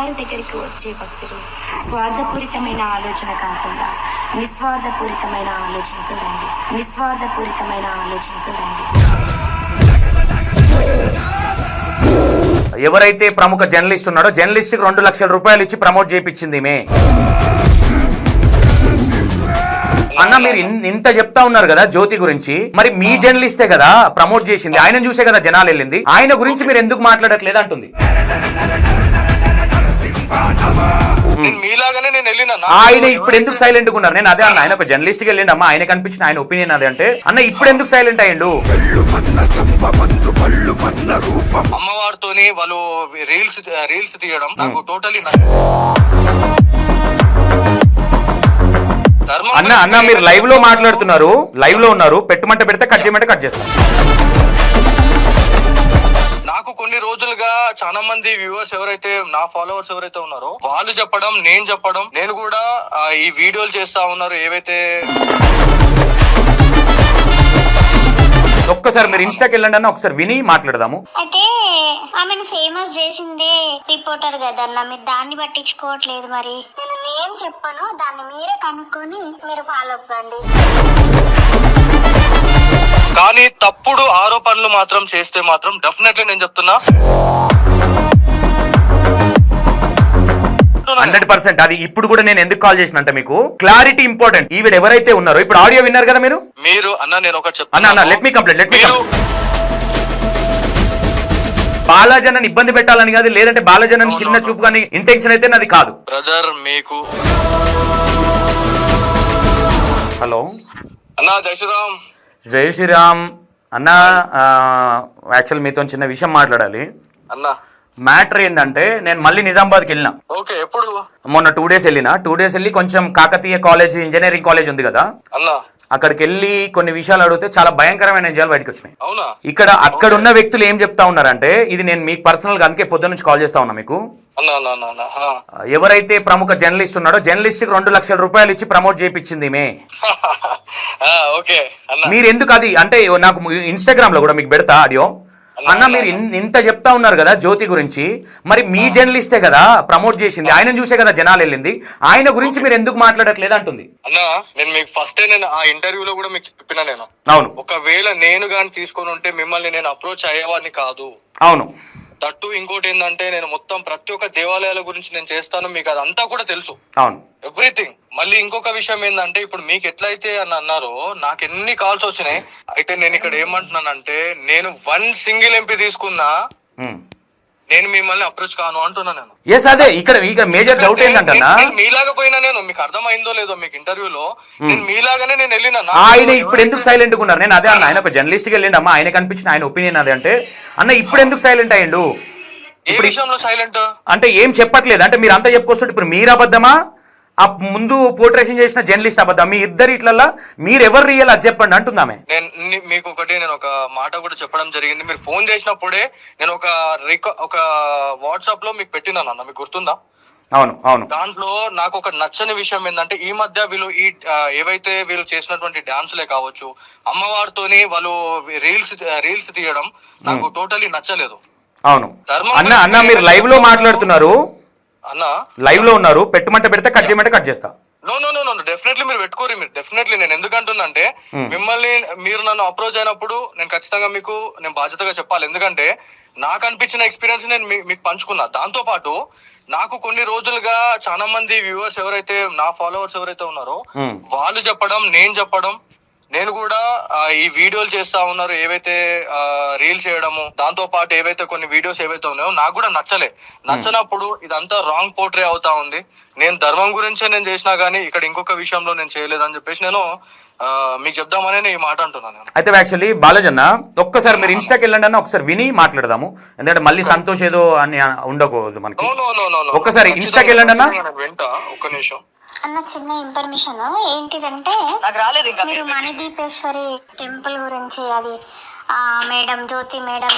అమ్మవారి దగ్గరికి వచ్చే భక్తులు స్వార్థపూరితమైన ఆలోచన కాకుండా నిస్వార్థపూరితమైన ఆలోచనతో రండి. నిస్వార్థపూరితమైన ఆలోచనతో రండి. ఎవరైతే ప్రముఖ జర్నలిస్ట్ ఉన్నాడో జర్నలిస్ట్కి రెండు లక్షల రూపాయలు ఇచ్చి ప్రమోట్ చేయించింది మే అన్న మీరు ఇంత చెప్తా ఉన్నారు కదా జ్యోతి గురించి. మరి మీ జర్నలిస్టే కదా ప్రమోట్ చేసింది. ఆయన చూసే కదా జనాలు వెళ్ళింది. ఆయన గురించి మీరు ఎందుకు మాట్లాడట్లేదు అంటుంది. మీలాగానే నేను వెళ్ళిన ఆయన ఇప్పుడు ఎందుకు సైలెంట్ ఉన్నారు? నేను అదే అన్న ఆయన ఒక జర్నలిస్ట్కి వెళ్ళిండి అమ్మా ఆయన కనిపించిన ఆయన ఒపీనియన్ అదే అంటే అన్న ఇప్పుడు ఎందుకు సైలెంట్ అయ్యిండు? అమ్మవారితోని వాళ్ళు రీల్స్ రీల్స్ తీయడం నాకు టోటలీ అన్న అన్న మీరు లైవ్లో మాట్లాడుతున్నారు లైవ్లో ఉన్నారు పెట్టమంటే పెడితే కట్ చేయమంటే కట్ చేస్తాం. నాకు కొన్ని రోజులుగా చాలా మంది వ్యూవర్స్ ఎవరైతే నా ఫాలోవర్స్ ఎవరైతే ఉన్నారో వాళ్ళు చెప్పడం నేను చెప్పడం నేను కూడా ఈ వీడియోలు చేస్తా ఉన్నారు ఏవైతే ఒక్కసారి మీరు ఇన్స్టాకి వెళ్ళండి అన్న ఒకసారి విని మాట్లాడదాము. అయితే ఆమెను ఫేమస్ చేసిందే రిపోర్టర్ కదన్న మీరు దాన్ని పట్టించుకోవట్లేదు మరి. నేను నేను చెప్పను దాన్ని మీరే కనుక్కొని మీరు ఫాలో అవ్వండి కానీ తప్పుడు ఆరోపణలు మాత్రం చేస్తే మాత్రం డెఫినెట్లీ నేను చెప్తున్నా. Hundred percent. అది ఇప్పుడు కూడా నేను ఎందుకు కాల్ చేసిన అంటే మీకు? Clarity important. ఈవిడ ఎవరైతే ఉన్నారో ఇప్పుడు ఆడియో విన్నారు కదా మీరు? మీరు అన్న నేను ఒకటి అన్న అన్న let me complete let me మీరు బాలాజనని ఇబ్బంది పెట్టాలని కాదు లేదంటే బాలాజనని చిన్న చూపు కానీ ఇంటెన్షన్ అయితే నాది కాదు. బ్రదర్ మీకు. హలో అన్న జయశ్రీరామ్ జై శ్రీరామ్. అన్న యాక్చువల్ మీతో చిన్న విషయం మాట్లాడాలి. అన్న. మ్యాటర్ ఏంటంటే నేను మళ్ళీ నిజామాబాద్కి వెళ్ళిన. ఓకే ఎప్పుడు? మొన్న టూ డేస్ వెళ్ళిన. టూ డేస్ వెళ్ళి కొంచెం కాకతీయ కాలేజ్ ఇంజనీరింగ్ కాలేజ్ ఉంది కదా. అన్న. అక్కడికి వెళ్ళి కొన్ని విషయాలు అడిగితే చాలా భయంకరమైన నిజాలు బయటకు వచ్చినాయి. ఇక్కడ అక్కడ ఉన్న వ్యక్తులు ఏం చెప్తా ఉన్నారంటే ఇది నేను మీకు పర్సనల్గా అందుకే పొద్దున్న నుంచి కాల్ చేస్తా ఉన్నా మీకు. ఎవరైతే ప్రముఖ జర్నలిస్ట్ ఉన్నాడో జర్నలిస్ట్కి రెండు లక్షల రూపాయలు ఇచ్చి ప్రమోట్ చేయించింది మే. మీరు ఎందుకు అది? అంటే నాకు ఇన్స్టాగ్రామ్లో కూడా మీకు పెడతా ఆడియో. అన్న మీరు ఇంత చెప్తా ఉన్నారు కదా జ్యోతి గురించి. మరి మీ జర్నలిస్టే కదా ప్రమోట్ చేసింది. ఆయన చూసే కదా జనాలు వెళ్ళింది. ఆయన గురించి మీరు ఎందుకు మాట్లాడట్లేదు అంటుంది. అన్న నేను మీకు ఫస్ట్ నేను ఆ ఇంటర్వ్యూలో కూడా మీకు చెప్పిన నేను. అవును. ఒకవేళ నేను గాని తీసుకొని ఉంటే మిమ్మల్ని నేను అప్రోచ్ అయ్యేవాడిని కాదు. అవును. తట్టు ఇంకోటి ఏంటంటే నేను మొత్తం ప్రతి ఒక్క దేవాలయాల గురించి నేను చేస్తాను మీకు అదంతా కూడా తెలుసు. అవును. ఎవ్రీథింగ్ మళ్ళీ ఇంకొక విషయం ఏంటంటే ఇప్పుడు మీకు ఎట్లయితే అని అన్నారో నాకు ఎన్ని కాల్స్ వచ్చినాయి అయితే నేను ఇక్కడ ఏమంటున్నానంటే నేను వన్ సింగిల్ ఎంపీ తీసుకున్నా నేను మిమ్మల్ని అప్రోచ్ కాను అంటున్నా నేను. ఎస్ అదే ఇక్కడ ఇక మేజర్ డౌట్ ఏంటంటన్నా? నేను మీలాగా పోయినా నేను మీకు అర్థమైందో లేదో మీకు ఇంటర్వ్యూలో నేను మీలాగానే నేను వెళ్ళినా ఆయన ఇప్పుడు ఎందుకు సైలెంట్ ఉన్నారు? నేను అదే అన్న ఆయన ఒక జర్నలిస్ట్కి వెళ్ళిండి అమ్మా ఆయన కనిపించిన ఆయన ఒపీనియన్ అదే అంటే అన్న ఇప్పుడు ఎందుకు సైలెంట్ అయ్యిండు? ఏ విషయంలో సైలెంట్ అంటే ఏం చెప్పట్లేదు అంటే మీరు అంతా చెప్పుకొస్తుంటే ఇప్పుడు మీరు అబద్ధమా? ఆ ముందు పోర్ట్రేషన్ చేసిన జర్నలిస్ట్ అబద్ధం. మీ ఇద్దరు ఇట్లల్లా మీరు ఎవరు రియల్ అది చెప్పండి అంటుందామె. నేను ని- మీకు ఒకటి నేను ఒక మాట కూడా చెప్పడం జరిగింది. మీరు ఫోన్ చేసినప్పుడే నేను ఒక రిక ఒక వాట్సాప్లో మీకు పెట్టినాను అన్న మీకు గుర్తుందా? అవును అవును. దాంట్లో నాకు ఒక నచ్చని విషయం ఏంటంటే ఈ మధ్య వీళ్ళు ఈ ఆ, ఏవైతే వీళ్ళు చేసినటువంటి డాన్సులే కావచ్చు అమ్మవారితోని వాళ్ళు రీల్స్ రీల్స్ తీయడం నాకు టోటలీ నచ్చలేదు. అవును. ధర్మం అన్న అన్న మీరు లైవ్లో మాట్లాడుతున్నారు. అన్న లైవ్లో ఉన్నారు. పెట్టమంటే పెడితే కట్ చేయమంటే కట్ చేస్తా. No no no no definitely మీరు పెట్టుకోరు మీరు. డెఫినెట్లీ నేను ఎందుకు అంటున్నానంటే మిమ్మల్ని మీరు నన్ను అప్రోచ్ అయినప్పుడు నేను ఖచ్చితంగా మీకు నేను బాధ్యతగా చెప్పాలి. ఎందుకంటే నాకు అనిపించిన ఎక్స్పీరియన్స్ నేను మీకు పంచుకున్నా. దాంతో పాటు నాకు కొన్ని రోజులుగా చాలా మంది వ్యూవర్స్ ఎవరైతే నా ఫాలోవర్స్ ఎవరైతే ఉన్నారో Hmm. వాళ్ళు చెప్పడం నేను చెప్పడం నేను కూడా ఈ వీడియోలు చేస్తా ఉన్నారు ఏవైతే రీల్స్ చేయడము దాంతో పాటు ఏవైతే కొన్ని వీడియోస్ ఏవైతే ఉన్నాయో నాకు కూడా నచ్చలే. నచ్చనప్పుడు ఇదంతా రాంగ్ పోర్ట్రే అవుతా ఉంది. నేను ధర్మం గురించే నేను చేసినా గానీ ఇక్కడ ఇంకొక విషయంలో నేను చేయలేదని చెప్పేసి నేను మీకు చెప్దామనే ఈ మాట అంటున్నాను నేను. అయితే యాక్చువల్లీ బాలజన్న ఒక్కసారి మీరు ఇన్స్టాకి వెళ్ళండి అన్న ఒకసారి విని మాట్లాడదాము. ఎందుకంటే మళ్ళీ సంతోష్ ఏదో అని ఉండకూడదు మనకి. ఒక్కసారి ఇన్స్టాకి వెళ్ళండి అన్న. వింటా ఒక్క నిమిషం. అన్న చిన్న ఇన్ఫర్మేషన్ ఏంటిదంటే మీరు మణిదీపేశ్వరి టెంపుల్ గురించి అది మేడం జ్యోతి మేడం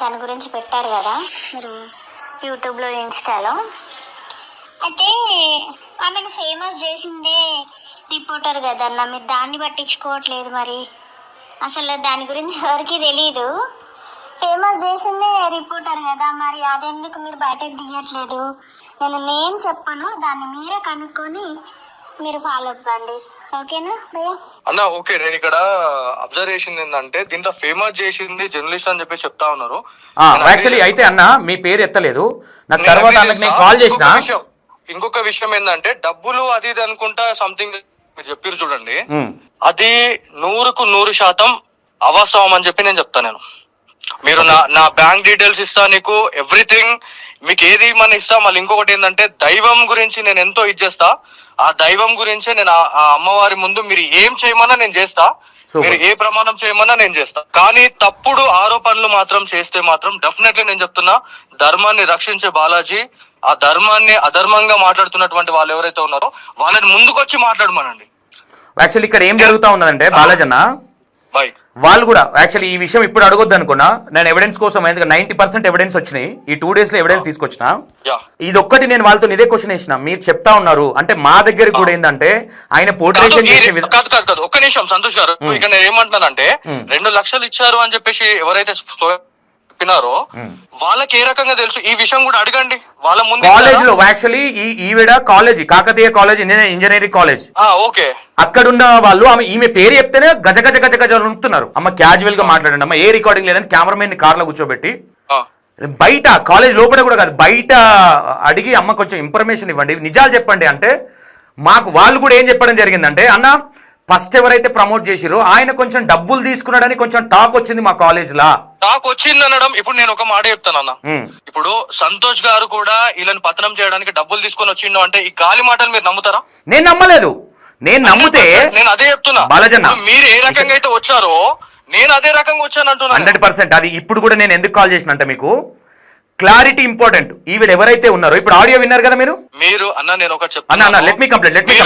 దాని గురించి పెట్టారు కదా మీరు యూట్యూబ్లో ఇన్స్టాలో. అయితే ఆమెను ఫేమస్ చేసిందే రిపోర్టర్ కదన్న మీరు దాన్ని పట్టించుకోవట్లేదు మరి. అసలు దాని గురించి ఎవరికి తెలీదు. ఫేమస్ చేసిందే రిపోర్టర్ కదా మరి అదెందుకు మీరు బయటకు తీయట్లేదు నేను నేను చెప్పను దాన్ని మీరే కనుక్కొని మీరు ఫాలో అవ్వండి ఓకేనా భయ్యా? అన్న ఓకే నేను ఇక్కడ అబ్జర్వ్ చేసింది ఏంటంటే దీంట్లో ఫేమస్ చేసింది జర్నలిస్ట్ అని చెప్పి చెప్తా ఉన్నారు. నేను యాక్చువల్లీ అయితే అన్న మీ పేరు ఎత్తలేదు. నాకు తర్వాత నేను. కాల్ చేసిన ఇంకొక విషయం- ఇంకొక విషయం ఏంటంటే డబ్బులు అది ఇది అనుకుంటా సంథింగ్ మీరు చెప్పారు చూడండి. ఉమ్. అది నూరుకు నూరు శాతం అవాస్తవం అని చెప్పి నేను చెప్తాను నేను. మీరు నా నా బ్యాంక్ డీటెయిల్స్ ఇస్తా నీకు ఎవ్రీథింగ్ మీకు ఏది మన ఇస్తా? మళ్ళీ ఇంకొకటి ఏంటంటే దైవం గురించి నేను ఎంతో ఇచ్చేస్తా ఆ దైవం గురించే నేను ఆ- అమ్మవారి ముందు మీరు ఏం చేయమన్నా నేను చేస్తా. మీరు ఏ ప్రమాణం చేయమన్నా నేను చేస్తా. కానీ తప్పుడు ఆరోపణలు మాత్రం చేస్తే మాత్రం డెఫినెట్లీ నేను చెప్తున్నా ధర్మాన్ని రక్షించే బాలాజీ ఆ ధర్మాన్ని అధర్మంగా మాట్లాడుతున్నటువంటి వాళ్ళు ఎవరైతే ఉన్నారో వాళ్ళని ముందుకొచ్చి మాట్లాడమనండి. యాక్చువల్లీ ఇక్కడ ఏం జరుగుతా ఉన్నదంటే బాలాజన్న బాయ్. వాళ్ళు కూడా యాక్చువల్లీ ఈ విషయం ఇప్పుడు అడగొద్దు అనుకున్నా నేను ఎవిడెన్స్ కోసం ఎందుకంటే నైన్టీ పర్సెంట్ ఎవిడెన్స్ వచ్చినాయి. ఈ టూ డేస్లో ఎవిడెన్స్ తీసుకొచ్చిన. ఇది ఒక్కటి నేను వాళ్ళతో ఇదే క్వశ్చన్ వేసిన. మీరు చెప్తా ఉన్నారు. అంటే మా దగ్గర కూడా ఏంటంటే ఆయన పోర్ట్రేషన్ ఈ- చేసే విధ- కాదు కాదు కాదు. ఒక్క నిమిషం సంతోష్ గారు. ఇక నేను ఏమంటున్నానంటే. రెండు లక్షలు ఇచ్చారు అని చెప్పేసి ఎవరైతే చెప్పినారో. వాళ్ళకి ఏ రకంగా తెలుసు? ఈ విషయం కూడా అడగండి. వాళ్ళ ముందు కాలేజ్లో యాక్చువల్లీ ఈ ఈవిడ college Kakatiya college engineering college. Okay. అక్కడున్న వాళ్ళు ఆమె ఈమె పేరు చెప్తేనే గజ గజ గజ గజ ఉంటున్నారు అమ్మ క్యాజువల్గా మాట్లాడండి. అమ్మ ఏ రికార్డింగ్ లేదని కెమెరామెన్ని కార్లో కూర్చోబెట్టి. బయట కాలేజ్ లోపల కూడా కాదు బయట అడిగి అమ్మ కొంచెం ఇన్ఫర్మేషన్ ఇవ్వండి. నిజాలు చెప్పండి అంటే మాకు వాళ్ళు కూడా ఏం చెప్పడం జరిగిందంటే అన్న ఫస్ట్ ఎవరైతే ప్రమోట్ చేసిరో ఆయన కొంచెం డబ్బులు తీసుకున్నాడని కొంచెం టాక్ వచ్చింది మా కాలేజ్ లా నాకు వచ్చింది అనడం ఇప్పుడు నేను ఒక మాట చెప్తాను అన్న. ఇప్పుడు సంతోష్ గారు కూడా వీళ్ళని పతనం చేయడానికి డబ్బులు తీసుకొని వచ్చిండు అంటే ఈ గాలి మాటలు మీరు నమ్ముతారా? నేను నమ్మలేదు. నేను నమ్మితే నేను అదే చెప్తున్నా. బాలజన్న. మీరు ఏ రకంగా అయితే వచ్చారో నేను అదే రకంగా వచ్చాను అంటున్నాను. Hundred percent. అది ఇప్పుడు కూడా నేను ఎందుకు కాల్ చేసిన అంటే మీకు క్లారిటీ ఇంపార్టెంట్. ఈవిడ ఎవరైతే ఉన్నారో ఇప్పుడు ఆడియో విన్నారు కదా మీరు? మీరు అన్న నేను ఒకటి అన్న అన్న let me complete let me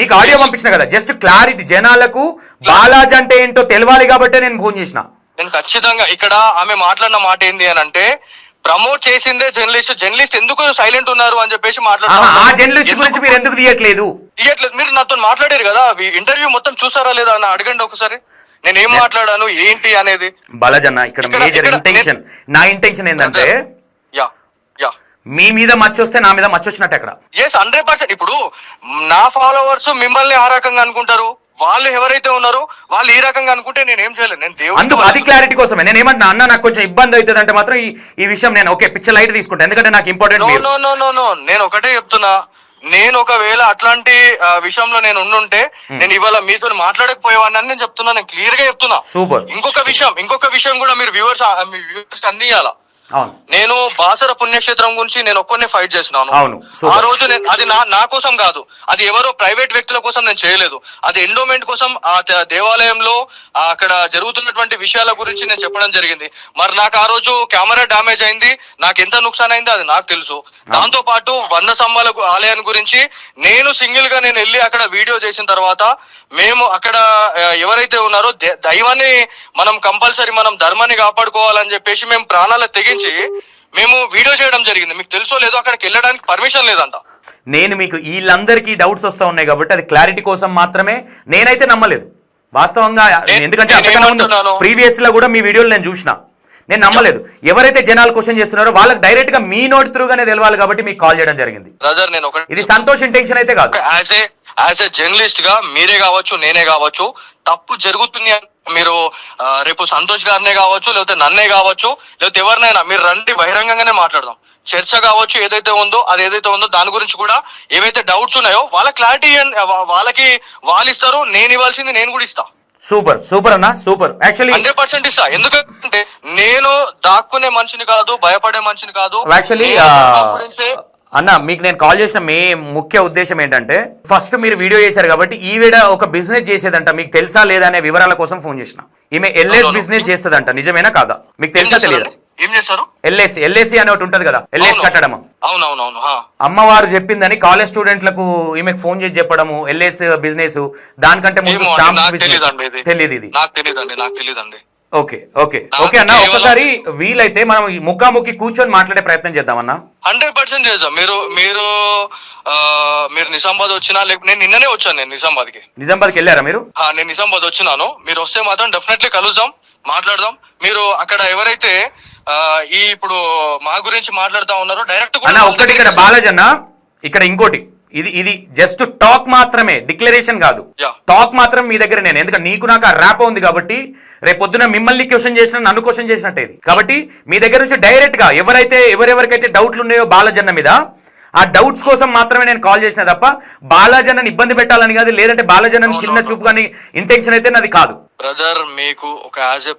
మీకు ఆడియో పంపించిన కదా జస్ట్ క్లారిటీ జనాలకు బాలాజ్ అంటే ఏంటో తెలవాలి కాబట్టే నేను ఫోన్ చేసిన. నేను ఖచ్చితంగా ఇక్కడ ఆమె మాట్లాడిన మాట ఏంది అని అంటే ప్రమోట్ చేసిందే జర్నలిస్ట్ జర్నలిస్ట్ ఎందుకు సైలెంట్ ఉన్నారు? అని చెప్పేసి. ఆ జర్నలిస్ట్ గురించి మీరు ఎందుకు తీయట్లేదు? తీయట్లేదు? మీరు నాతో మాట్లాడారు కదా ఇంటర్వ్యూ మొత్తం చూసారా లేదా అని అడగండి ఒకసారి. నేను ఏం మాట్లాడాను? ఏంటి అనేది. బాలాజ్ అన్న ఇక్కడ మేజర్ ఇంటెన్షన్ నా ఇంటెన్షన్ ఏంటంటే యా యా. మీ మీద మచ్చొస్తే నా మీద మచ్చొచ్చినట్టు అక్కడ. ఎస్ హండ్రెడ్ పర్సెంట్ ఇప్పుడు నా ఫాలోవర్స్ మిమ్మల్ని ఆ రకంగా అనుకుంటారు? వాళ్ళు ఎవరైతే ఉన్నారో వాళ్ళు ఈ రకంగా అనుకుంటే నేను ఏం చేయలేను. నేను అందుకు అది దేవుడు క్లారిటీ కోసమే. నేను ఏమంటున్నా అన్న నాకు కొంచెం ఇబ్బంది అవుతుంది అంటే మాత్రం ఈ ఈ విషయం నేను ఓకే పిక్చర్ లైట్ తీసుకుంటాను ఎందుకంటే నాకు ఇంపార్టెంట్ నో మీరు. నో నో నో నో నేను ఒకటే చెప్తున్నా. నేను ఒకవేళ అట్లాంటి ఆ, విషయంలో నేను ఉండుంటే నేను ఇవాళ మీతో మాట్లాడకపోయేవాడిని అని నేను చెప్తున్నా. నేను క్లియర్గా చెప్తున్నా. సూపర్ ఇంకొక విషయం ఇంకొక విషయం కూడా మీరు వ్యూవర్స్ అందియాల నేను బాసర పుణ్యక్షేత్రం గురించి నేను ఒక్కనే ఫైట్ చేసినాను. అవును. ఆ రోజు నేను అది నా నా కోసం కాదు. అది ఎవరో ప్రైవేట్ వ్యక్తుల కోసం నేను చేయలేదు. అది ఎండోమెంట్ కోసం ఆ దేవాలయంలో అక్కడ జరుగుతున్నటువంటి విషయాల గురించి నేను చెప్పడం జరిగింది. మరి నాకు ఆ రోజు కెమెరా డ్యామేజ్ అయింది. నాకు ఎంత నుక్సాన్ అయింది అది నాకు తెలుసు. దాంతో పాటు వంద స్తంభాల గు- ఆలయాన్ని గురించి నేను సింగిల్గా నేను వెళ్ళి అక్కడ వీడియో చేసిన తర్వాత మేము అక్కడ ఎవరైతే ఉన్నారో దైవాన్ని మనం కంపల్సరీ మనం ధర్మాన్ని కాపాడుకోవాలని చెప్పేసి మేము ప్రాణాలు తెగించి మేము వీడియో చేయడం జరిగింది. మీకు తెలుసో లేదో అక్కడికి వెళ్ళడానికి పర్మిషన్ లేదంట. నేను మీకు వీళ్ళందరికీ డౌట్స్ వస్తూ ఉన్నాయి కాబట్టి అది క్లారిటీ కోసం మాత్రమే నేనైతే నమ్మలేదు. వాస్తవంగా నేను- ఎందుకంటే? ప్రీవియస్లో కూడా మీ వీడియోలు నేను చూసిన. నేను నమ్మలేదు. ఎవరైతే జనాలు క్వశ్చన్ చేస్తున్నారో వాళ్ళకి డైరెక్ట్గా మీ నోటి త్రూగానే తెలవాలి కాబట్టి మీకు కాల్ చేయడం జరిగింది. ఇది సంతోష్ ఇంటెన్షన్ అయితే కాదు. యాజ్ ఏ జర్నలిస్ట్గా మీరే కావచ్చు నేనే కావచ్చు తప్పు జరుగుతుంది మీరు రేపు సంతోష్ గారినే కావచ్చు లేకపోతే నన్నే కావచ్చు లేకపోతే ఎవరినైనా మీరు రండి బహిరంగంగానే మాట్లాడదాం. చర్చ కావచ్చు ఏదైతే ఉందో అది ఏదైతే ఉందో దాని గురించి కూడా ఏవైతే డౌట్స్ ఉన్నాయో వాళ్ళ క్లారిటీ వాళ్ళకి వాళ్ళు ఇస్తారు నేను ఇవ్వాల్సింది నేను కూడా ఇస్తా. సూపర్ సూపర్ అన్న సూపర్ యాక్చువల్లీ హండ్రెడ్ పర్సెంట్ ఇస్తా. ఎందుకంటే నేను దాక్కునే మనిషిని కాదు భయపడే మనిషిని కాదు. యాక్చువల్లీ అన్న మీకు నేను కాల్ చేసిన మే ముఖ్య ఉద్దేశం ఏంటంటే ఫస్ట్ మీరు వీడియో చేశారు కాబట్టి ఈవిడ ఒక బిజినెస్ చేసేదంట. మీకు తెలుసా లేదా అనే వివరాల కోసం ఫోన్ చేసిన. ఈమె ఎల్ఎస్. బిజినెస్ చేస్తుందంట. నిజమేనా కాదా? మీకు తెలుసా తెలియదు? ఏం చేస్తారు ఎల్ఎస్ ఎల్ఎస్సి అని ఒకటి ఉంటది కదా ఎల్ఎస్. కట్టడం అవునవునవును. అమ్మవారు చెప్పిందని కాలేజ్ స్టూడెంట్లకు ఈమెకు ఫోన్ చేసి చెప్పడము ఎల్ఎస్ బిజినెస్ దానికంటే ముందు స్టాంప్ బిజినెస్. తెలియదు ఇది. నాకు తెలియదండి నాకు తెలియదండి ఓకే ఓకే. ఓకే అన్న ఒక్కసారి వీలైతే మనం ముఖాముఖి కూర్చొని మాట్లాడే ప్రయత్నం చేద్దామన్నా. హండ్రెడ్ పర్సెంట్ చేద్దాం. మీరు మీరు మీరు నిజామాబాద్ వచ్చినా లేకపోతే నేను నిన్ననే వచ్చాను నేను నిజామాబాద్కి నిజామాబాద్కి వెళ్ళారా మీరు? నేను నిజామాబాద్ వచ్చినాను. మీరు వస్తే మాత్రం డెఫినెట్లీ కలుద్దాం మాట్లాడదాం. మీరు అక్కడ ఎవరైతే ఈ ఇప్పుడు మా గురించి మాట్లాడుతా ఉన్నారు డైరెక్ట్ ఒక్కటి ఇక్కడ బాలాజీ అన్న ఇక్కడ ఇంకోటి. ఇది ఇది జస్ట్ టాక్ మాత్రమే డిక్లరేషన్ కాదు. టాక్ మాత్రం మీ దగ్గర నేను ఎందుకంటే నీకు నాకు ఆ ర్యాప్ ఉంది కాబట్టి రేపు పొద్దున మిమ్మల్ని క్వశ్చన్ చేసిన నన్ను క్వశ్చన్ చేసినట్టే ఇది కాబట్టి మీ దగ్గర నుంచి డైరెక్ట్గా ఎవరైతే ఎవరెవరికైతే డౌట్లు ఉన్నాయో బాలజన్న మీద ఆ డౌట్స్ కోసం మాత్రమే నేను కాల్ చేసిన తప్ప బాలాజన్నని ఇబ్బంది పెట్టాలని కాదు లేదంటే బాలాజన్నని చిన్న చూపు కానీ ఇంటెన్షన్ అయితే నాది కాదు. బ్రదర్ మీకు ఒక యాజ్ ఎ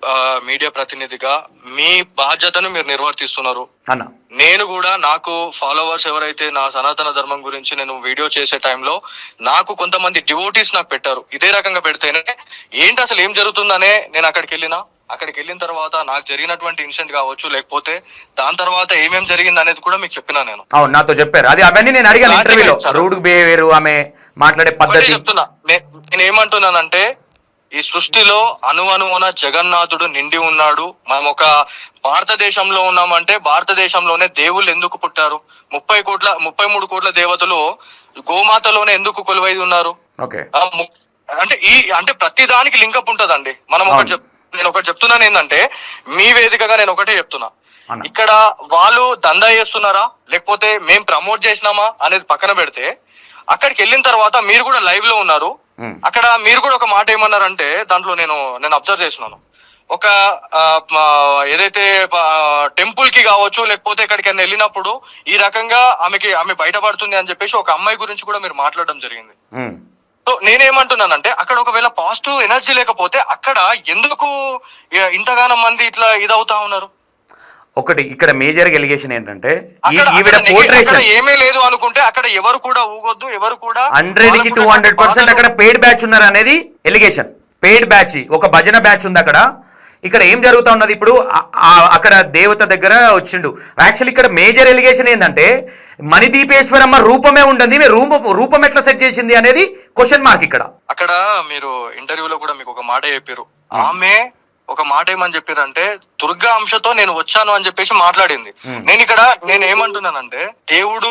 మీడియా ప్రతినిధిగా మీ బాధ్యతను మీరు నిర్వర్తిస్తున్నారు. అన్న. నేను కూడా నాకు ఫాలోవర్స్ ఎవరైతే నా సనాతన ధర్మం గురించి నేను వీడియో చేసే టైంలో నాకు కొంతమంది డివోటీస్ నాకు పెట్టారు. ఇదే రకంగా పెడితేనే ఏంటి అసలు ఏం జరుగుతుందనే నేను అక్కడికి వెళ్ళినా? అక్కడికి వెళ్ళిన తర్వాత నాకు జరిగినటువంటి ఇన్సిడెంట్ కావచ్చు లేకపోతే దాని తర్వాత ఏమేం జరిగింది అనేది కూడా మీకు చెప్పినా నేను. అవును నాతో చెప్పారు. అది అవన్నీ నేను అడిగాను ఇంటర్వ్యూలో. రూడ్ బిహేవియర్ ఆమె మాట్లాడే పద్ధతి. చెప్తున్నా. నేను ఏమంటున్నానంటే ఈ సృష్టిలో అణు అణువున జగన్నాథుడు నిండి ఉన్నాడు. మనం ఒక భారతదేశంలో ఉన్నామంటే భారతదేశంలోనే దేవుళ్ళు ఎందుకు పుట్టారు? ముప్పై కోట్ల ముప్పై మూడు కోట్ల దేవతలు గోమాతలోనే ఎందుకు కొలువై ఉన్నారు? అంటే ఈ అంటే ప్రతి దానికి లింకప్ ఉంటదండి. మనం ఒకటి నేను ఒకటి చెప్తున్నాను ఏంటంటే మీ వేదికగా నేను ఒకటే చెప్తున్నా. ఇక్కడ వాళ్ళు దందా చేస్తున్నారా లేకపోతే మేం ప్రమోట్ చేసినామా అనేది పక్కన పెడితే అక్కడికి వెళ్ళిన తర్వాత మీరు కూడా లైవ్లో ఉన్నారు. అక్కడ మీరు కూడా ఒక మాట ఏమన్నారంటే దాంట్లో నేను నేను అబ్జర్వ్ చేసినాను ఒక ఏదైతే టెంపుల్కి కావచ్చు లేకపోతే ఎక్కడికైనా వెళ్ళినప్పుడు ఈ రకంగా ఆమెకి ఆమె బయటపడుతుంది అని చెప్పేసి ఒక అమ్మాయి గురించి కూడా మీరు మాట్లాడడం జరిగింది. సో నేనేమంటున్నానంటే అక్కడ ఒకవేళ పాజిటివ్ ఎనర్జీ లేకపోతే అక్కడ ఎందుకు ఇంతగానో మంది ఇట్లా ఇదవుతా ఉన్నారు? ఒకటి ఇక్కడ మేజర్ ఎలిగేషన్ ఏంటంటే ఏమీ లేదు అనుకుంటే అక్కడ ఎవరు కూడా ఊగొద్దు ఎవరు కూడా హండ్రెడ్కి టూ హండ్రెడ్ పర్సెంట్ అక్కడ పెయిడ్ బ్యాచ్ ఉన్నారు అనేది ఎలిగేషన్. పెయిడ్ బ్యాచ్ ఒక భజన బ్యాచ్ ఉంది అక్కడ. ఇక్కడ ఏం జరుగుతా ఉన్నది ఇప్పుడు? అక్కడ దేవత దగ్గర వచ్చిండు. యాక్చువల్లీ ఇక్కడ మేజర్ ఎలిగేషన్ ఏంటంటే మణిదీపేశ్వరమ్మ రూపమే ఈమె రూపం రూపం ఎట్లా సెట్ చేసింది అనేది క్వశ్చన్ మార్క్ ఇక్కడ. అక్కడ మీరు ఇంటర్వ్యూలో కూడా మీకు ఒక మాట చెప్పారు ఆమె ఒక మాట ఏమని చెప్పారంటే దుర్గా అంశతో నేను వచ్చాను అని చెప్పేసి మాట్లాడింది. నేను ఇక్కడ నేను ఏమంటున్నానంటే దేవుడు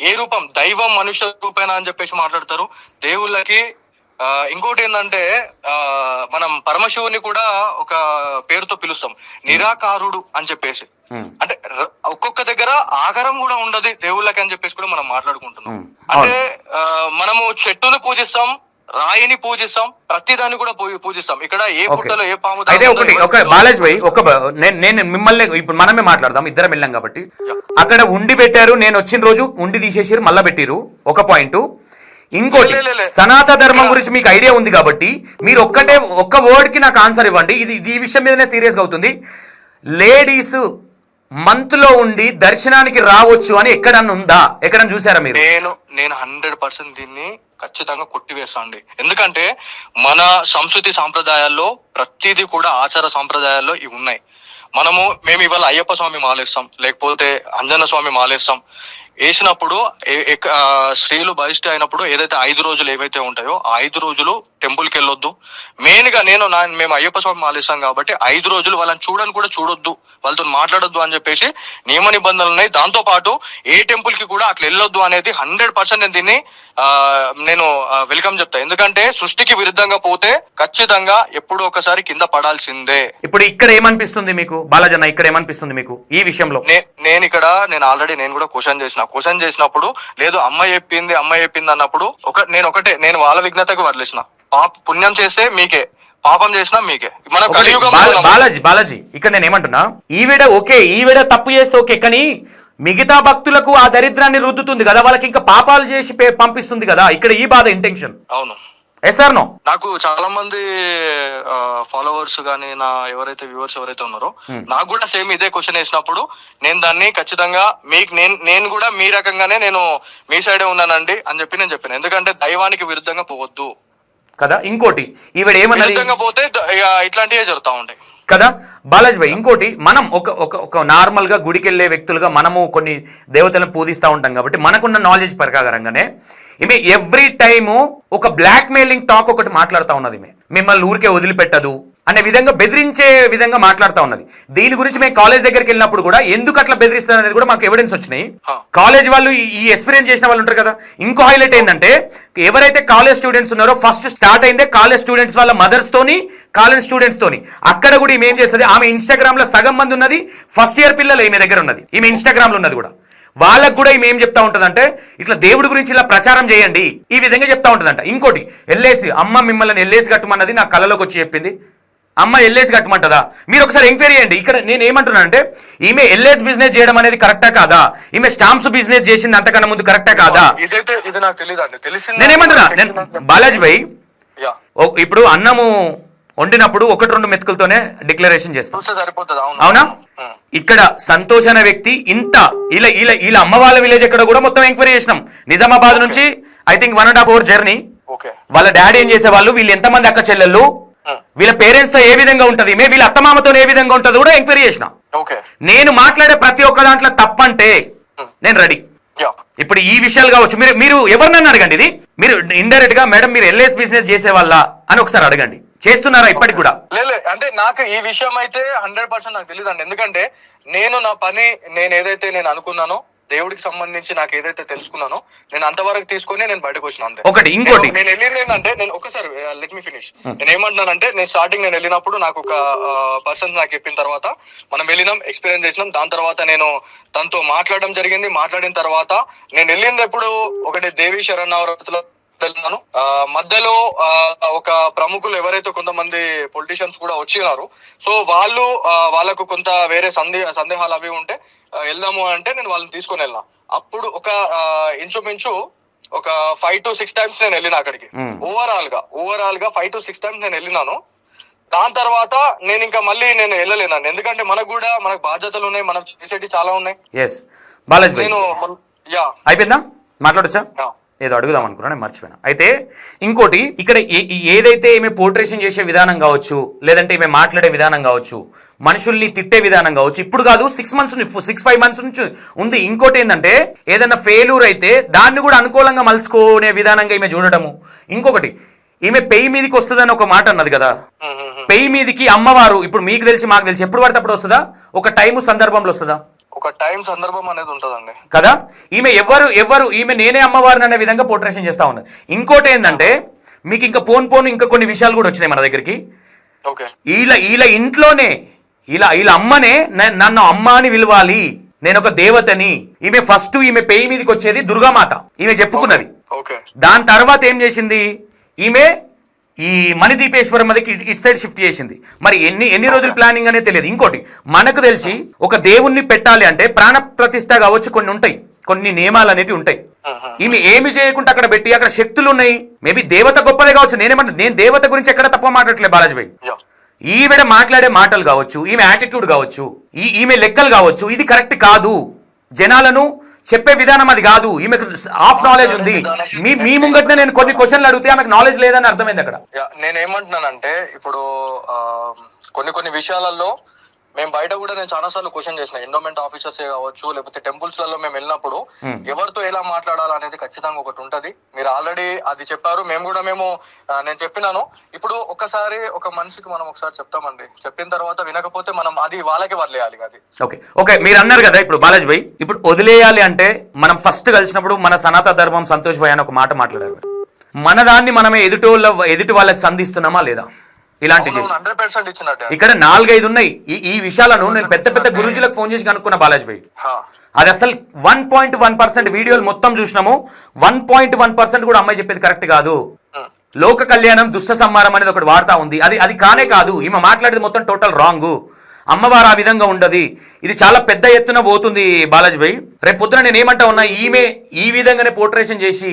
ఏ రూపం దైవం మనుష్య రూపేనా అని చెప్పేసి మాట్లాడతారు. దేవుళ్ళకి ఇంకోటి ఏంటంటే ఆ, పరమశివుని కూడా ఒక పేరుతో పిలుస్తాం. నిరాకారుడు అని చెప్పేసి. అంటే ఒక్కొక్క దగ్గర ఆకారం కూడా ఉండదు దేవుళ్ళకి అని చెప్పేసి కూడా మనం మాట్లాడుకుంటున్నాం. అంటే మనము చెట్టును పూజిస్తాం రాయిని పూజిస్తాం ప్రతి దాన్ని కూడా పూజిస్తాం. ఇక్కడ ఏ పుట్టలో ఏ పాము అయితే దాగుందో ఒకటి ఒక. బాలాజీ భాయ్ ఒక నేను మిమ్మల్ని ఇప్పుడు మనమే మాట్లాడదాం ఇద్దరం వెళ్ళాం కాబట్టి. అక్కడ ఉండి పెట్టారు నేను వచ్చిన రోజు ఉండి తీసేసారు మళ్ళా పెట్టిరు ఒక పాయింట్. ఇంకోటి. సనాతన ధర్మం గురించి మీకు ఐడియా ఉంది కాబట్టి మీరు ఒక్కటే ఒక్క వర్డ్కి నాకు ఆన్సర్ ఇవ్వండి. ఇది ఈ విషయం మీదనే సీరియస్గా అవుతుంది. లేడీస్ మంత్లో ఉండి దర్శనానికి రావచ్చు అని ఎక్కడన్నా ఉందా? ఎక్కడన్నా చూసారా మీరు? నేను నేను హండ్రెడ్ పర్సెంట్ దీన్ని ఖచ్చితంగా కొట్టివేస్తా అండి ఎందుకంటే మన సంస్కృతి సాంప్రదాయాల్లో ప్రతిదీ కూడా ఆచార సాంప్రదాయాల్లో ఇవి ఉన్నాయి. మనము మేము ఇవాళ అయ్యప్ప స్వామి మాలేస్తాం లేకపోతే అంజన స్వామి మాలేస్తాం. వేసినప్పుడు ఎక్క- స్త్రీలు బహిష్ట అయినప్పుడు ఏదైతే ఐదు రోజులు ఏవైతే ఉంటాయో ఆ ఐదు రోజులు టెంపుల్కి వెళ్ళొద్దు. మెయిన్గా నేను నా మేము అయ్యప్ప స్వామి మాలేస్తాం కాబట్టి ఐదు రోజులు వాళ్ళని చూడని కూడా చూడొద్దు. వాళ్ళతో మాట్లాడొద్దు అని చెప్పేసి నియమ నిబంధనలు ఉన్నాయి. దాంతో పాటు ఏ టెంపుల్కి కూడా అట్లా వెళ్ళొద్దు అనేది హండ్రెడ్ పర్సెంట్ నేను దీన్ని నేను వెల్కమ్ చెప్తా. ఎందుకంటే సృష్టికి విరుద్ధంగా పోతే ఖచ్చితంగా ఎప్పుడు ఒకసారి కింద పడాల్సిందే. ఇప్పుడు ఇక్కడ ఏమనిపిస్తుంది మీకు? బాలాజన్న ఇక్కడ ఏమనిపిస్తుంది మీకు ఈ విషయంలో? నేను ఇక్కడ నేను ఆల్రెడీ నేను కూడా క్వశ్చన్ చేసిన. క్వశ్చన్ చేసినప్పుడు లేదు అమ్మ చెప్పింది అమ్మ చెప్పింది అన్నప్పుడు ఒక నేను ఒకటే నేను వాళ్ళ విఘ్నతకు వదిలేసిన. పాప పుణ్యం చేస్తే మీకే పాపం చేసినా మీకే. మన. బాలాజీ బాలాజీ ఇక్కడ నేను ఏమంటున్నా? ఈవిడ ఓకే ఈవిడ తప్పు చేస్తే ఓకే కానీ మిగతా భక్తులకు ఆ దరిద్రాన్ని రుద్దుతుంది కదా వాళ్ళకి ఇంకా పాపాలు చేసి పంపిస్తుంది కదా ఇక్కడ ఈ బాధ ఇంటెన్షన్ అవును. ఎస్ సార్ నో నాకు చాలా మంది ఫాలోవర్స్ గానీ నా ఎవరైతే వ్యూవర్స్ ఎవరైతే ఉన్నారో Hmm. నాకు కూడా సేమ్ ఇదే క్వశ్చన్ వేసినప్పుడు నేను దాన్ని ఖచ్చితంగా మీకు నేను నేను కూడా మీ రకంగానే నేను మీ సైడే ఉన్నానండి అని చెప్పి నేను చెప్పాను. ఎందుకంటే దైవానికి విరుద్ధంగా పోవద్దు. కదా? ఇంకోటి ఈవిడ ఏమన్నది? పోతే ఇట్లాంటివే జరుగుతా ఉంటాయి. కదా? బాలాజీ భాయ్ ఇంకోటి మనం ఒక ఒక ఒక నార్మల్గా గుడికి వెళ్ళే వ్యక్తులుగా మనము కొన్ని దేవతలను పూజిస్తూ ఉంటాం కాబట్టి మనకున్న నాలెడ్జ్ ప్రకారంగానే ఈమె ఎవ్రీ టైము ఒక బ్లాక్ మెయిలింగ్ టాక్ ఒకటి మాట్లాడుతూ ఉన్నది మిమ్మల్ని ఊరికే వదిలిపెట్టదు. అనే విధంగా బెదిరించే విధంగా మాట్లాడుతూ ఉన్నది. దీని గురించి మేము కాలేజ్ దగ్గరికి వెళ్ళినప్పుడు కూడా ఎందుకు అట్లా బెదిరిస్తారు అనేది కూడా మాకు ఎవిడెన్స్ వచ్చినాయి. కాలేజ్ వాళ్ళు ఈ- ఎక్స్పీరియన్స్ చేసిన వాళ్ళు ఉంటారు కదా. ఇంకో హైలైట్ ఏంటంటే ఎవరైతే కాలేజ్ స్టూడెంట్స్ ఉన్నారో ఫస్ట్ స్టార్ట్ అయిందే కాలేజ్ స్టూడెంట్స్ వాళ్ళ మదర్స్ తోని కాలేజ్ స్టూడెంట్స్ తోని. అక్కడ కూడా ఈమె ఏం చేస్తుంది? ఆమె ఇన్స్టాగ్రామ్లో సగం మంది ఉన్నది ఫస్ట్ ఇయర్ పిల్లలు ఈమె దగ్గర ఉన్నది. ఈమె ఇన్స్టాగ్రామ్లో ఉన్నది కూడా. వాళ్ళకు కూడా ఈమె ఏం చెప్తా ఉంటుందంటే ఇట్లా దేవుడి గురించి ఇలా ప్రచారం చేయండి. ఈ విధంగా చెప్తా ఉంటుందంట. ఇంకోటి ఎల్లేసి అమ్మ మిమ్మల్ని ఎల్లేసి కట్టమన్నది నా కళ్ళలోకి వచ్చి చెప్పింది. అమ్మ ఎల్ఏసి కట్టమంటదా? మీరు ఒకసారి ఎంక్వైరీ చేయండి. ఇక్కడ నేను ఏమంటున్నానంటే ఈమె ఎల్ఏస్ బిజినెస్ చేయడం అనేది కరెక్టా కాదా? ఈమె స్టాంప్స్ బిజినెస్ చేసింది అంతకన్నా ముందు కరెక్టా కాదా? నేనేమంటున్నా నేను బాలాజీ భాయ్ ఇప్పుడు అన్నము వండినప్పుడు ఒకటి రెండు మెతుకులతోనే డిక్లరేషన్ చేస్తాం. అవును. ఇక్కడ సంతోష్ అనే వ్యక్తి ఇంత ఇలా ఇలా ఇలా అమ్మ వాళ్ళ విలేజ్ ఎక్కడ కూడా మొత్తం ఎంక్వైరీ చేసినాం. నిజామాబాద్ నుంచి I think one and half hour journey వాళ్ళ డాడీ ఏం చేసేవాళ్ళు? వీళ్ళు ఎంతమంది అక్క చెల్లెళ్ళు. వీళ్ళ పేరెంట్స్తో ఏ విధంగా ఉంటది? మే వీళ్ళ అత్తమామతో ఏ విధంగా ఉంటది కూడా ఎంక్వైరీ చేసిన. నేను మాట్లాడే ప్రతి ఒక్క దాంట్లో తప్పంటే నేను రెడీ. ఇప్పుడు ఈ విషయాలు కావచ్చు. మీరు మీరు ఎవరినన్నా అడగండి ఇది? మీరు ఇండైరెక్ట్గా మేడం మీరు ఎల్ఐఎస్ బిజినెస్ చేసే వాళ్ళ అని ఒకసారి అడగండి. చేస్తున్నారా ఇప్పటికి కూడా? లేలే అంటే నాకు ఈ విషయం అయితే హండ్రెడ్ పర్సెంట్ నాకు తెలియదు అండి ఎందుకంటే నేను నా పని నేను ఏదైతే నేను అనుకున్నానో దేవుడికి సంబంధించి నాకు ఏదైతే తెలుసుకున్నానో నేను అంతవరకు తీసుకొని నేను బయటకు వచ్చిన అంతే. ఒకటి ఇంకోటి. నేను- వెళ్ళింది ఏంటంటే నేను ఒకసారి లెట్ మీ ఫినిష్ నేను ఏమంటున్నానంటే నేను స్టార్టింగ్ నేను వెళ్ళినప్పుడు నాకు ఒక పర్సన్ నాకు చెప్పిన తర్వాత మనం వెళ్ళినాం ఎక్స్పీరియన్స్ చేసినాం. దాని తర్వాత నేను తనతో మాట్లాడడం జరిగింది. మాట్లాడిన తర్వాత నేను వెళ్ళింది ఎప్పుడు? ఒకటి దేవి వెళ్తున్నాను ఆ, మధ్యలో ఒక ప్రముఖులు ఎవరైతే కొంతమంది పొలిటీషియన్స్ కూడా వచ్చినారు సో వాళ్ళు వాళ్ళకు కొంత వేరే సందే సందేహాలు అవి ఉంటే వెళ్దాము అంటే నేను వాళ్ళని తీసుకొని వెళ్ళినా. అప్పుడు ఒక ఇంచుమించు ఒక ఫైవ్ టు సిక్స్ టైమ్స్ నేను వెళ్ళిన అక్కడికి. ఓవరాల్గా ఓవరాల్గా ఫైవ్ టు సిక్స్ టైమ్స్ నేను వెళ్ళినాను. దాని తర్వాత నేను ఇంకా మళ్ళీ నేను వెళ్ళలేనండి ఎందుకంటే మనకు కూడా మనకు బాధ్యతలు ఉన్నాయి మనం చేసేటి చాలా ఉన్నాయి. బాలాజీ నేను యా. అయిపోయిందా? మాట్లాడొచ్చా? ఏదో అడుగుదాం అనుకున్నా నేను మర్చిపోయినా. అయితే ఇంకోటి ఇక్కడ ఏ- ఏదైతే ఈమె పోర్ట్రేషన్ చేసే విధానం కావచ్చు లేదంటే ఈమె మాట్లాడే విధానం కావచ్చు మనుషుల్ని తిట్టే విధానం కావచ్చు ఇప్పుడు కాదు six months six five months నుంచి ఉంది. ఇంకోటి ఏంటంటే ఏదైనా ఫెయిల్యూర్ అయితే దాన్ని కూడా అనుకూలంగా మలుచుకునే విధానంగా ఈమె చూడడము ఇంకొకటి ఈమె పెయి మీదకి వస్తుందని ఒక మాట అన్నది కదా. పెయి మీదకి అమ్మవారు ఇప్పుడు మీకు తెలిసి మాకు తెలిసి ఎప్పుడు పడితే అప్పుడు వస్తుందా? ఒక టైము సందర్భంలో వస్తుందా? ఒక టైం సందర్భం అనేది ఉంటదండి. కదా? ఈమె ఎవరు ఎవరు ఈమె నేనే అమ్మవారిని అనే విధంగా పోర్ట్రేషన్ చేస్తా ఉన్నది ఇంకోటి ఏంటంటే మీకు ఇంకా పోన్ పోన్ ఇంకా కొన్ని విషయాలు కూడా వచ్చినాయి మన దగ్గరికి. వీళ్ళ వీళ్ళ ఇంట్లోనే ఇలా వీళ్ళ అమ్మనే నన్ను అమ్మ అని పిలవాలి. నేను ఒక దేవతని. ఈమె ఫస్ట్ ఈమె పేయి మీదకి వచ్చేది దుర్గామాత. ఈమె చెప్పుకున్నది. ఓకే. దాని తర్వాత ఏం చేసింది? ఈమె ఈ మణిదీపేశ్వరం మీదకి ఇటు- సైడ్ షిఫ్ట్ చేసింది. మరి ఎన్ని ఎన్ని రోజులు ప్లానింగ్ అనేది తెలియదు. ఇంకోటి మనకు తెలిసి ఒక దేవుణ్ణి పెట్టాలి అంటే ప్రాణ ప్రతిష్ఠ కావచ్చు కొన్ని ఉంటాయి. కొన్ని నియమాలు అనేవి ఉంటాయి. ఈమె ఏమి చేయకుండా అక్కడ పెట్టి అక్కడ శక్తులు ఉన్నాయి. మేబీ దేవత గొప్పదే కావచ్చు. నేనేమంటే నేను దేవత గురించి ఎక్కడ తప్ప మాట్లాడట్లేదు బాలాజీ భాయ్. ఈవిడ మాట్లాడే మాటలు కావచ్చు ఈమె యాటిట్యూడ్ కావచ్చు ఈ ఈమె లెక్కలు కావచ్చు ఇది కరెక్ట్ కాదు. జనాలను చెప్పే విధానం అది కాదు. ఈమెకు హాఫ్ నాలెడ్జ్ ఉంది. మీ మీ ముంగట్నే నేను కొన్ని క్వశ్చన్లు అడిగితే ఆమెకు నాలెడ్జ్ లేదని అర్థమైంది అక్కడ. యా నేను ఏమంటున్నానంటే ఇప్పుడు కొన్ని కొన్ని విషయాలలో మేము బయట కూడా నేను చాలా సార్లు క్వశ్చన్ చేసిన ఎండోమెంట్ ఆఫీసర్స్ కావచ్చు లేకపోతే టెంపుల్స్లలో మేము వెళ్ళినప్పుడు ఎవరితో ఎలా మాట్లాడాలి అనేది ఖచ్చితంగా ఒకటి ఉంటది. మీరు ఆల్రెడీ అది చెప్పారు మేము కూడా మేము నేను చెప్పినాను. ఇప్పుడు ఒకసారి ఒక మనిషికి మనం ఒకసారి చెప్తామండి. చెప్పిన తర్వాత వినకపోతే మనం అది వాళ్ళకే వదిలేయాలి అది. ఓకే ఓకే మీరు అన్నారు కదా ఇప్పుడు బాలాజీ భాయ్ ఇప్పుడు వదిలేయాలి అంటే మనం ఫస్ట్ కలిసినప్పుడు మన సనాతన ధర్మం సంతోష్ భాయ్ అని ఒక మాట మాట్లాడారు. మన దాన్ని మనమే ఎదుటి వాళ్ళ ఎదుటి వాళ్ళకి సంధిస్తున్నామా లేదా? ఇచ్చినట్టే ఇక్కడ నాలుగైదు ఉన్నాయి. ఈ ఈ విషయాలను నేను పెద్ద పెద్ద గురుజులకు ఫోన్ చేసి కనుక్కున్నా బాలాజీ భాయ్. అది అసలు వన్ పాయింట్ వన్ పర్సెంట్ వీడియోలు మొత్తం చూసినాము. వన్ పాయింట్ వన్ పర్సెంట్ కూడా అమ్మాయి చెప్పేది కరెక్ట్ కాదు. లోక కళ్యాణం దుష్ట సంహారం అనేది ఒకటి వాడుతా ఉంది. అది అది కానే కాదు. ఈమె మాట్లాడేది మొత్తం టోటల్ రాంగ్. అమ్మవారు ఆ విధంగా ఉండదు. ఇది చాలా పెద్ద ఎత్తున పోతుంది బాలాజీ భాయ్ రేపు పొద్దున నేను ఏమంటా ఉన్నా ఈమె ఈ విధంగానే పోర్ట్రేషన్ చేసి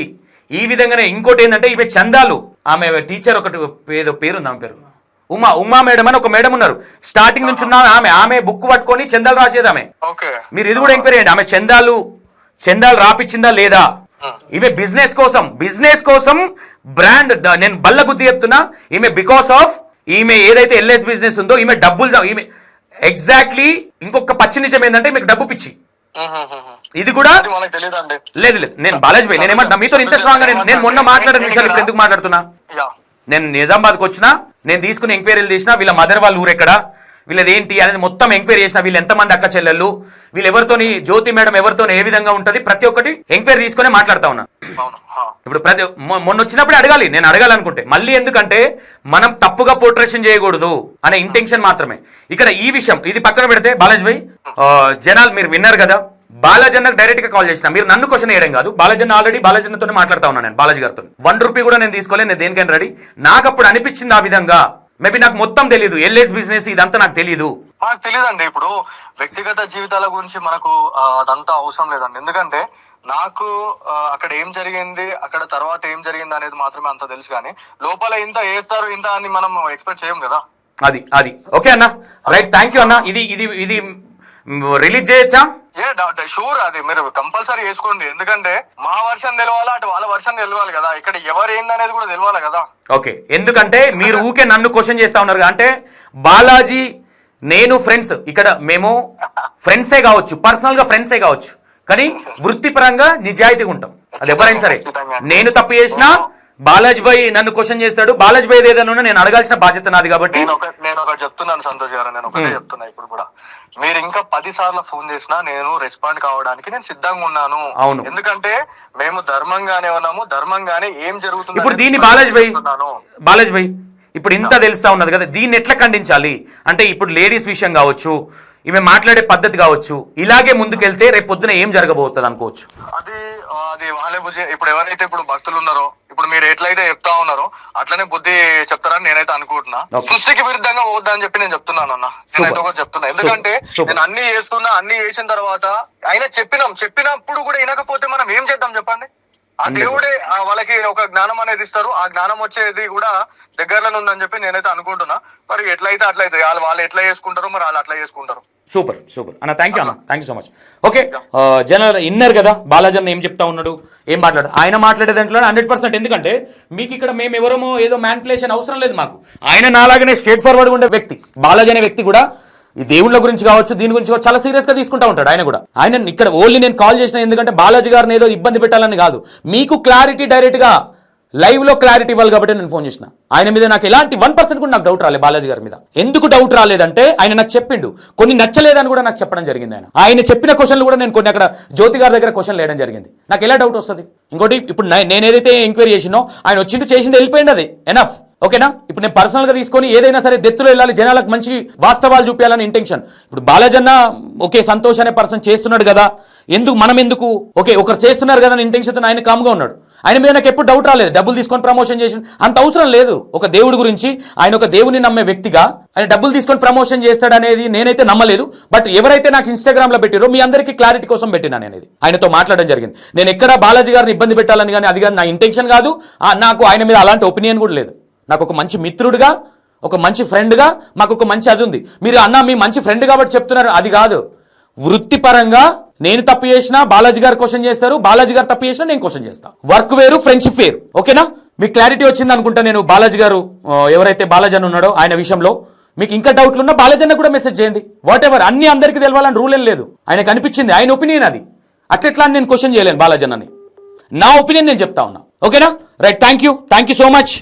ఈ విధంగానే ఇంకోటి ఏంటంటే ఈమె చందాలు. ఆమె టీచర్ ఒకటి ఏదో పేరుంది ఆమె పేరు. ఉమా ఉమా మేడం అని ఒక మేడం ఉన్నారు. స్టార్టింగ్ నుంచి ఉన్న ఆమె ఆమె బుక్ పట్టుకొని చందాలు రాసేది ఆమె. మీరు ఇది కూడా ఎంక్వైరీ చేయండి. ఆమె చందాలు చందాలు రాపిచ్చిందా లేదా? ఈమె బిజినెస్ కోసం బిజినెస్ కోసం బ్రాండ్ నేను బల్ల గుద్ది చెప్తున్నా. ఈమె బికాస్ ఆఫ్ ఈమె ఏదైతే ఎల్ఎస్ బిజినెస్ ఉందో ఈమె డబ్బులు ఈమె ఎగ్జాక్ట్లీ ఇంకొక పచ్చి నిజం ఏంటంటే మీకు డబ్బు పిచ్చి. ఇది కూడా లేదు లేదు నేను బాలాజీ నేను ఏమంటున్నా మీతో ఇంత స్ట్రాంగ్ నేను మొన్న మాట్లాడిన విషయాలు ఇప్పుడు ఎందుకు మాట్లాడుతున్నా? నేను నిజామాబాద్కి వచ్చినా నేను తీసుకుని ఎంక్వైరీలు తీసినా వీళ్ళ మదర్ వాళ్ళ ఊరు ఎక్కడ వీళ్ళది ఏంటి అనేది మొత్తం ఎంక్వైరీ చేసిన వీళ్ళు ఎంతమంది అక్క చెల్లెళ్ళు? వీళ్ళు ఎవరితోని జ్యోతి మేడం ఎవరితోని ఏ విధంగా ఉంటది? ప్రతి ఒక్కటి ఎంక్వైరీ తీసుకొని మాట్లాడుతా ఉన్నా. ఇప్పుడు ప్రతి మొన్న వచ్చినప్పుడే అడగాలి నేను అడగాలనుకుంటే. మళ్ళీ ఎందుకంటే మనం తప్పుగా పోర్ట్రేషన్ చేయకూడదు అనే ఇంటెన్షన్ మాత్రమే. ఇక్కడ ఈ విషయం ఇది పక్కన పెడితే బాలాజీ భాయ్ జనాలు మీరు విన్నారు కదా? బాలాజన్నకు డైరెక్ట్గా కాల్ చేసిన. మీరు నన్ను క్వశ్చన్ వేయడం కాదు. బాలాజన్న ఆల్రెడీ బాలాజన్నతోనే మాట్లాడుతా ఉన్నాను నేను బాలాజీ గారితో. వన్ రూపీ కూడా నేను తీసుకోలేదు నేను దేనికైనా రెడీ నాకు అప్పుడు అనిపించింది ఆ విధంగా. మేబీ నాకు మొత్తం తెలియదు ఎల్ఏస్ బిజినెస్ ఇదంతా నాకు తెలియదు మాకు తెలియదండి ఇప్పుడు వ్యక్తిగత జీవితాల గురించి మనకు అదంతా అవసరం లేదండి. ఎందుకంటే నాకు అక్కడ ఏం జరిగింది అక్కడ తర్వాత ఏం జరిగింది అనేది మాత్రమే అంత తెలుసు కానీ లోపల ఇంత వేస్తారు ఇంత అని మనం ఎక్స్పెక్ట్ చేయం కదా. అది అది. ఓకే అన్న? రైట్ థ్యాంక్ యూ అన్న. ఇది ఇది ఇది రిలీజ్ చేయొచ్చా? ఏ షూర్ అది. మీరు కంపల్సరీ చేసుకోండి ఎందుకంటే మా వర్షన్ తెలవాలా అటు వాళ్ళ వర్షన్ తెలవాలి కదా. ఇక్కడ ఎవరు ఏందనేది కూడా తెలవాలి కదా. ఓకే. ఎందుకంటే మీరు ఊకే నన్ను క్వశ్చన్ చేస్తా ఉన్నారు. అంటే బాలాజీ నేను ఫ్రెండ్స్ ఇక్కడ మేము ఫ్రెండ్సే కావచ్చు. పర్సనల్గా ఫ్రెండ్సే కావచ్చు. కానీ వృత్తిపరంగా నిజాయితీగా ఉంటాం. అది ఎవరైనా సరే. నేను తప్పు చేసినా బాలాజీ భాయ్ నన్ను క్వశ్చన్ చేస్తాడు. బాలాజీ భాయ్ ఏదైనా నేను అడగాల్సిన బాధ్యత నాది కాబట్టి నేను ఒకటి చెప్తున్నాను సంతోష్ గారు. నేను ఒకటే చెప్తున్నా ఇప్పుడు కూడా. మీరు ఇంకా పది సార్లు ఫోన్ చేసినా నేను రెస్పాండ్ కావడానికి నేను సిద్ధంగా ఉన్నాను అవును. ఎందుకంటే మేము ధర్మంగానే ఉన్నాము ధర్మంగానే ఏం జరుగుతుంది ఇప్పుడు దీన్ని బాలాజీ భాయ్. బాలాజీ భాయ్ ఇప్పుడు ఇంత తెలుస్తా ఉన్నది కదా దీన్ని ఎట్లా ఖండించాలి అంటే ఇప్పుడు లేడీస్ విషయం కావచ్చు ఈమె మాట్లాడే పద్ధతి కావచ్చు ఇలాగే ముందుకెళ్తే రేపు పొద్దున ఏం జరగబోతుంది అనుకోవచ్చు అది అది వాళ్ళే బుద్ధి ఇప్పుడు ఎవరైతే ఇప్పుడు భక్తులు ఉన్నారో ఇప్పుడు మీరు ఎట్లయితే చెప్తా ఉన్నారో అట్లనే బుద్ధి చెప్తారని నేనైతే అనుకుంటున్నా. సృష్టికి విరుద్ధంగా పోవద్దని చెప్పి నేను చెప్తున్నాను అన్న. నేనైతే ఒకటి చెప్తున్నా. ఎందుకంటే. నేను అన్ని చేస్తున్నా అన్ని చేసిన తర్వాత అయినా చెప్పినాం చెప్పినప్పుడు కూడా వినకపోతే మనం ఏం చేద్దాం చెప్పండి? ఆ దేవుడే వాళ్ళకి ఒక జ్ఞానం అనేది ఇస్తారు. ఆ జ్ఞానం వచ్చేది కూడా దగ్గరలోనే ఉందని చెప్పి నేనైతే అనుకుంటున్నా. మరి ఎట్లయితే అట్లయితే వాళ్ళు వాళ్ళు ఎట్లా చేసుకుంటారో మరి వాళ్ళు అట్లా చేసుకుంటారు. Super super. అన్న థ్యాంక్ యూ అన్న. Thank you so much okay general inner కదా బాలాజీ అన్న ఏం చెప్తా ఉన్నాడు? ఏం మాట్లాడు? ఆయన మాట్లాడే దాంట్లో హండ్రెడ్ పర్సెంట్ ఎందుకంటే మీకు ఇక్కడ మేము ఎవరమో ఏదో మ్యాన్పులేషన్ అవసరం లేదు మాకు. ఆయన నాలాగనే స్ట్రేట్ ఫార్వర్డ్ ఉండే వ్యక్తి బాలాజీ అనే వ్యక్తి కూడా ఈ దేవుళ్ళ గురించి కావచ్చు దీని గురించి కావచ్చు చాలా సీరియస్గా తీసుకుంటా ఉంటాడు ఆయన కూడా. ఆయన ఇక్కడ ఓన్లీ నేను కాల్ చేసిన ఎందుకంటే బాలాజీ గారిని ఏదో ఇబ్బంది పెట్టాలని కాదు. మీకు క్లారిటీ డైరెక్ట్ లైవ్లో క్లారిటీ ఇవ్వాలి కాబట్టి నేను ఫోన్ చేసిన. ఆయన మీద నాకు ఎలాంటి వన్ పర్సెంట్ కూడా నాకు డౌట్ రాలేదు బాలాజీ గారి మీద. ఎందుకు డౌట్ రాలేదంటే ఆయన నాకు చెప్పిండు. కొన్ని నచ్చలేదని కూడా నాకు చెప్పడం జరిగింది ఆయన. ఆయన చెప్పిన క్వశ్చన్లు కూడా నేను కొన్ని అక్కడ జ్యోతి గారి దగ్గర క్వశ్చన్ లేయడం జరిగింది. నాకు ఎలా డౌట్ వస్తుంది? ఇంకోటి ఇప్పుడు నేను ఏదైతే ఎంక్వైరీ చేసినో ఆయన వచ్చింది చేసింది వెళ్ళిపోయింది అది. ఎనఫ్ ఓకేనా? ఇప్పుడు నేను పర్సనల్గా తీసుకొని ఏదైనా సరే దెత్తులో వెళ్ళాలి జనాలకు మంచి వాస్తవాలు చూపించాలని ఇంటెన్షన్ ఇప్పుడు బాలాజన్న ఓకే సంతోష్ అనే పర్సన్ చేస్తున్నాడు కదా. ఎందుకు మనం ఎందుకు? ఓకే ఒకరు చేస్తున్నారు కదా అని ఇంటెన్షన్తో ఆయన కామ్గా ఉన్నాడు. ఆయన మీద నాకు ఎప్పుడు డౌట్ రాలేదు. డబ్బులు తీసుకొని ప్రమోషన్ చేసి అంత అవసరం లేదు. ఒక దేవుడి గురించి ఆయన ఒక దేవుని నమ్మే వ్యక్తిగా ఆయన డబ్బులు తీసుకొని ప్రమోషన్ చేస్తాడనేది నేనైతే నమ్మలేదు. బట్ ఎవరైతే నాకు ఇన్స్టాగ్రామ్లో పెట్టారో మీ అందరికీ క్లారిటీ కోసం పెట్టినా నేను ఆయనతో మాట్లాడడం జరిగింది. నేను ఎక్కడ బాలాజీ గారిని ఇబ్బంది పెట్టాలని కానీ అది కానీ నా ఇంటెన్షన్ కాదు. నాకు ఆయన మీద అలాంటి ఒపీనియన్ కూడా లేదు. నాకు ఒక మంచి మిత్రుడిగా ఒక మంచి ఫ్రెండ్గా మాకు ఒక మంచి అది ఉంది. మీరు అన్న మీ మంచి ఫ్రెండ్ కాబట్టి చెప్తున్నారు అది కాదు. వృత్తిపరంగా నేను తప్పు చేసినా బాలాజీ గారు క్వశ్చన్ చేస్తారు బాలాజీ గారు తప్పు చేసినా నేను క్వశ్చన్ చేస్తా. వర్క్ వేరు ఫ్రెండ్షిప్ వేరు. ఓకేనా? మీకు క్లారిటీ వచ్చింది అనుకుంటా నేను బాలాజీ గారు ఎవరైతే బాలాజీ అని ఉన్నాడో ఆయన విషయంలో. మీకు ఇంకా డౌట్లు ఉన్నా బాలాజీ అన్న కూడా మెసేజ్ చేయండి. వాట్ ఎవర్ అన్ని అందరికీ తెలవాలని రూల్ ఏం లేదు. ఆయన కనిపించింది ఆయన ఒపీనియన్ అది. అట్లెట్లా అని నేను క్వశ్చన్ చేయలేను బాలాజీ అన్నని. నా ఒపీనియన్ నేను చెప్తా ఉన్నా. ఓకేనా? Right thank you thank you so much